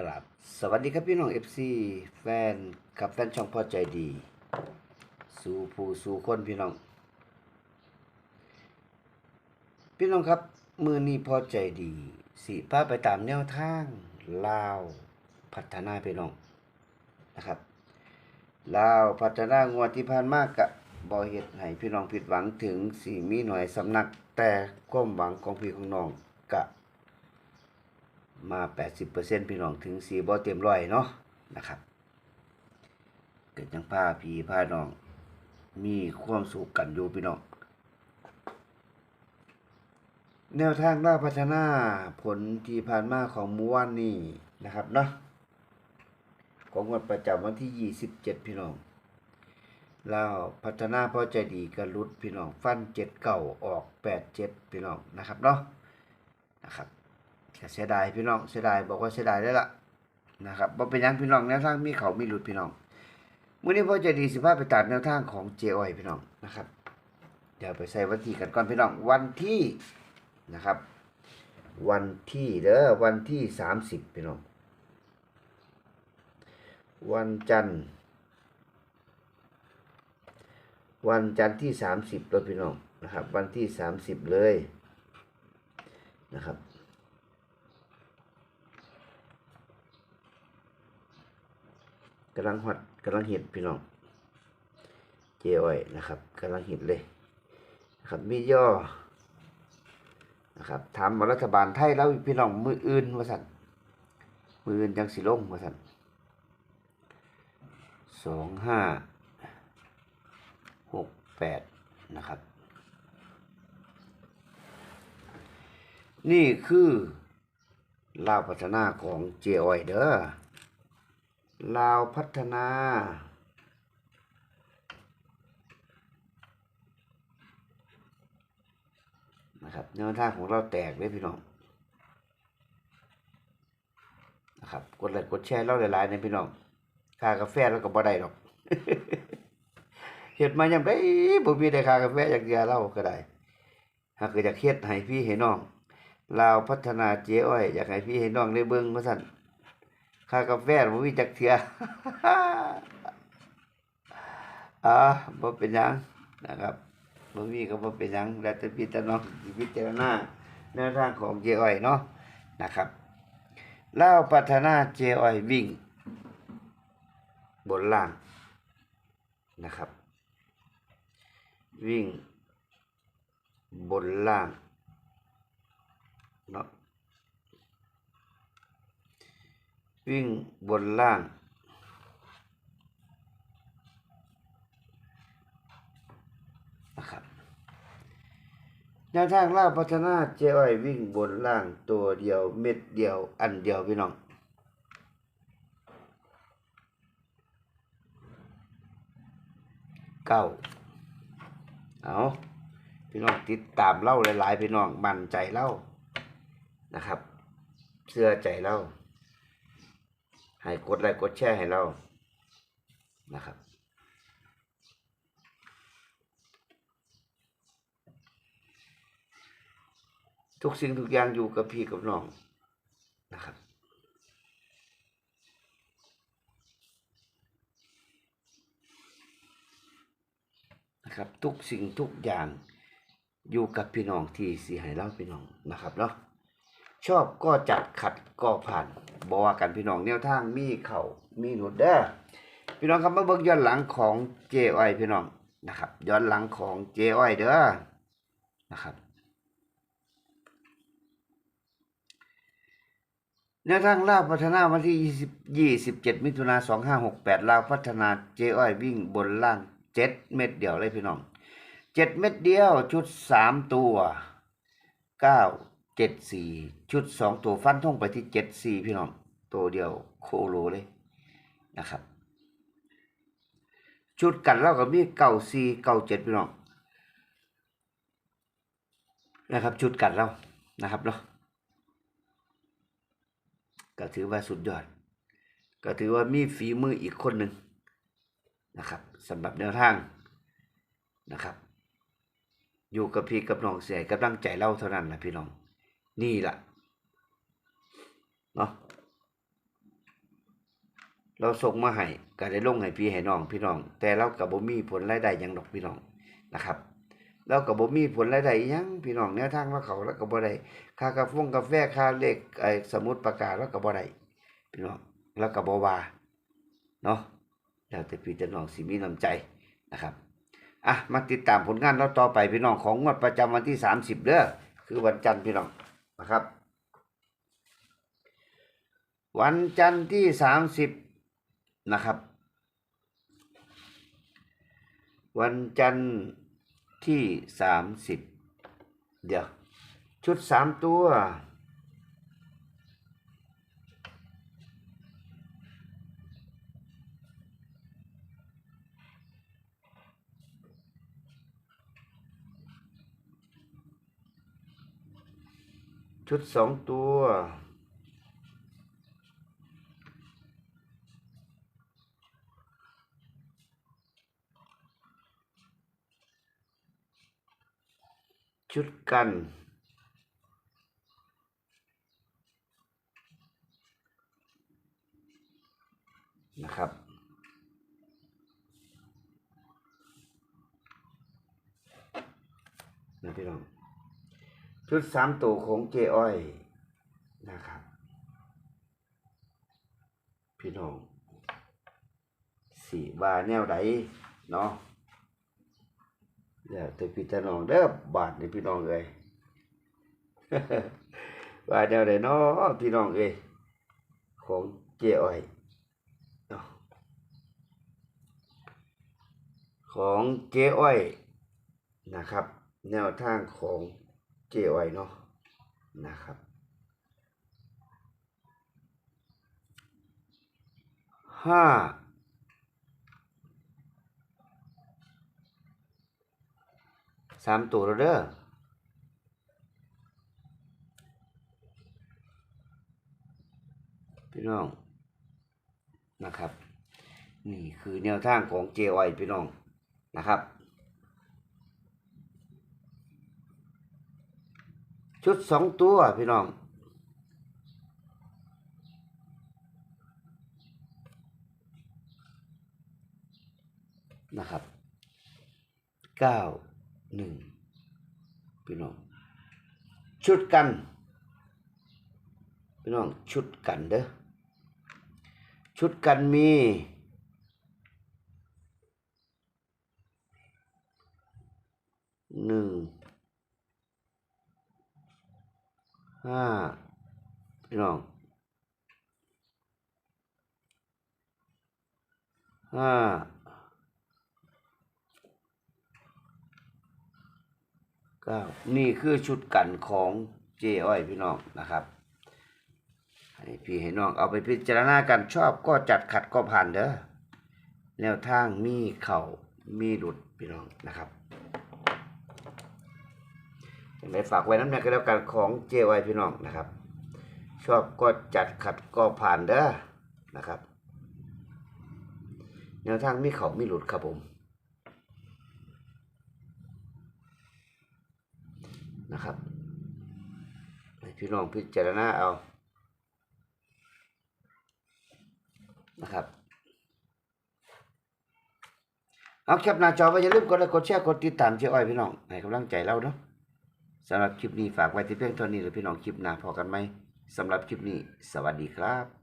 กราบสวัสดีครับพี่น้อง FC แฟนกับแฟนช่องพอใจดี สู่ผู้สู่คนพี่น้อง พี่น้องครับมือนี้พอใจดี สิพาไปตามแนวทางลาวพัฒนาพี่น้องนะครับลาวพัฒนางวดที่ผ่านมากกะบ่เฮ็ดให้พี่น้องผิดหวังถึงสิมีหน่อยสำนักแต่ความหวังของพี่ของน้องกะ มา 80%พี่น้องถึงสีบ่เต็มร้อยเนาะนะครับ เกิดจังพาพี่พาน้อง มีความสุขกันอยู่พี่น้อง แนวทางล่าพัฒนาผลที่ผ่านมาของมู่วันนี้นะครับเนาะของงวดประจำวันที่ 27 พี่น้องแล้วพัฒนาพอใจดีกระลุดพี่น้องฟันเจ็ดเก่าออกแปดเจ็ดพี่น้องนะครับเนาะนะครับ เสียดายพี่น้องเสียดายบอกว่าเสียดายได้ละนะครับบ่เป็นยังพี่น้องแนวทางมีเขามีหลุดพี่น้องมื้อนี้พ่อใจดีสิพาไปตัดแนวทางของเจอ้อยพี่น้องนะครับ เดี๋ยวไปใส่วันที่กันก่อนพี่น้องวันที่นะครับ วันที่เด้อวันที่สามสิบพี่น้องวันจันทร์ วันจันทร์ที่สามสิบเลยพี่น้องนะครับ วันที่สามสิบเลยนะครับ กำลังหดกำลังเห็ดพี่น้อง เจอ้อยนะครับกำลังเห็ดเลยนะครับมีย่อนะครับถามรัฐบาลไทยแล้วพี่น้องมืออื่นว่าสันมืออื่นจังสิลงว่าสันสองห้าหกแปดนะครับ นี่คือลาวพัฒนาของเจออยเด้อ ลาวพัฒนา นะครับแนวทางของเราแตกเลยพี่น้อง นะครับ กดไลค์กดแชร์เราหลายๆในพี่น้องค่ากาแฟเราก็บ่ได้หรอกเฮ็ดมายังได้บ่มีได้ค่ากาแฟจากเดียเราก็ได้ หากอยากเฮ็ดให้พี่ให้น้องลาวพัฒนาเจ๊อ้อย อยากให้พี่ให้น้องได้เบิ่งว่าซั่น ค่ากาแฟบ่มีจักเทื่ออ่าบ่เป็นหยังนะครับบ่มีก็บ่เป็นหยังแล้วแต่พี่แต่น้องสิพิจารณาแนวทางของเจอ้อยเนาะนะครับเล่าพัฒนาเจอ้อยวิ่ง บนล่างนะครับ วิ่งบนล่างเนาะ วิ่งบนล่าง นะครับแนวทางล่าพัฒนาเจ้อ้อยวิ่งบนล่างตัวเดียวเม็ดเดียวอันเดียวพี่น้องเก้าเอาพี่น้องติดตามเล่าหลายๆพี่น้องมั่นใจเล่านะครับเชื่อใจเล่า ให้กดไลค์กดแชร์ให้เรานะครับทุกสิ่งทุกอย่างอยู่กับพี่กับน้องนะครับ นะครับ ทุกสิ่งทุกอย่างอยู่กับพี่น้องที่สีให้เล่าพี่น้องนะครับเนาะชอบก็จัดขัดก็ผ่าน บอว่ากันพี่น้องแนวทางมีเข่ามีหนุดเด้อพี่น้องครับมาเบิ่งย้อนหลังของเจอ้อยพี่น้องนะครับย้อนหลังของเจอ้อยเด้อนะครับแนวทางลาวพัฒนาวันที่ 20 27 มิถุนา2568ลาวพัฒนาเจอ้อยวิ่งบนล่าง 7 เม็ดเดียวเลยพี่น้อง 7 เม็ดเดียวชุด 3 ตัว 9 7 4ชุด2ตัวฟันท่องไปที่7 4พี่น้อง ตัวเดียวโคโลเลยนะครับ ชุดกันเล่ากับมีเก้าสี่เก้าเจ็ดพี่น้องนะครับ ชุดกันเรานะครับเนาะก็ถือว่าสุดยอด ก็ถือว่ามีฝีมืออีกคนหนึ่งนะครับสำหรับแนวทางนะครับ อยู่กับพี่กับน้องเสียกำลังใจเล่าเท่านั้นนะพี่น้อง นี่แหละเนาะเราส่งมาให้ก็ได้ลงให้พี่ให้น้องพี่น้อง แต่เราก็บ่มีผลรายได้ยังดอกพี่น้องนะครับเราก็บ่มีผลรายได้ยังพี่น้องแนวทางว่าเขาแล้วก็บ่ได้ค่ากาแฟกาแฟค่าเลขไอ้สมุดประกาศแล้วก็บ่ได้พี่น้องแล้วก็บ่ว่าเนาะแล้วแต่พี่แต่น้องสิมีน้ำใจนะครับอะมาติดตามผลงานเราต่อไปพี่น้องของงวดประจำวันที่ 30เด้อคือวันจันทร์พี่น้อง นะครับ วันจันทร์ที่30นะครับ วันจันทร์ที่30เดี๋ยว ชุด3ตัว ชุด2ตัว ชุดกัน นะครับนะพี่น้อง ชุดสามตัวของเจอ้อยนะครับ พี่น้องสี่บาแนวใดเนาะแล้วแต่พี่แต่น้องเด้อบาทนี่พี่น้องเอ้ยบาทแนวใดเนาะพี่น้องเอ้ยของเจอ้อยของเจอ้อยนะครับ แนวทางของ เจ้อ้อเนาะนะครับห้าสามตัวแล้วเด้อพี่น้องนะครับ นี่คือแนวทางของ JY พี่น้องนะครับ ชุดสองตัวพี่น้อง นะครับเก้าหนึ่งพี่น้อง ชุดกัน พี่น้อง ชุดกันเด้อชุดกันมีหนึ่ง ห้าพี่น้องห้าเก้านี่คือชุดกันของเจอ้อยพี่น้องนะครับให้พี่ให้น้องเอาไปพิจารณากันชอบก็จัดขัดก็ผ่านเด้อแนวทางมีเข่ามีหลุดพี่น้องนะครับ ยังไงฝากไว้น้ำหนักก็แล้วกันของเจอ้อยพี่น้องนะครับ ชอบก็จัดขัดก็ผ่านเด้อนะครับแนวทางมีเข่ามีหลุดครับผมนะครับพี่น้องพิจารณาเอานะครับเอาแคปหน้าจอไว้อย่าลืมกดไลค์กดแชร์กดติดตามเจ้าอ้อยพี่น้องให้กำลังใจเราเนาะ สำหรับคลิปนี้ฝากไว้ที่เพียงเท่านี้เลยพี่น้องคลิปหน้าพอกันไหมสำหรับคลิปนี้ สวัสดีครับ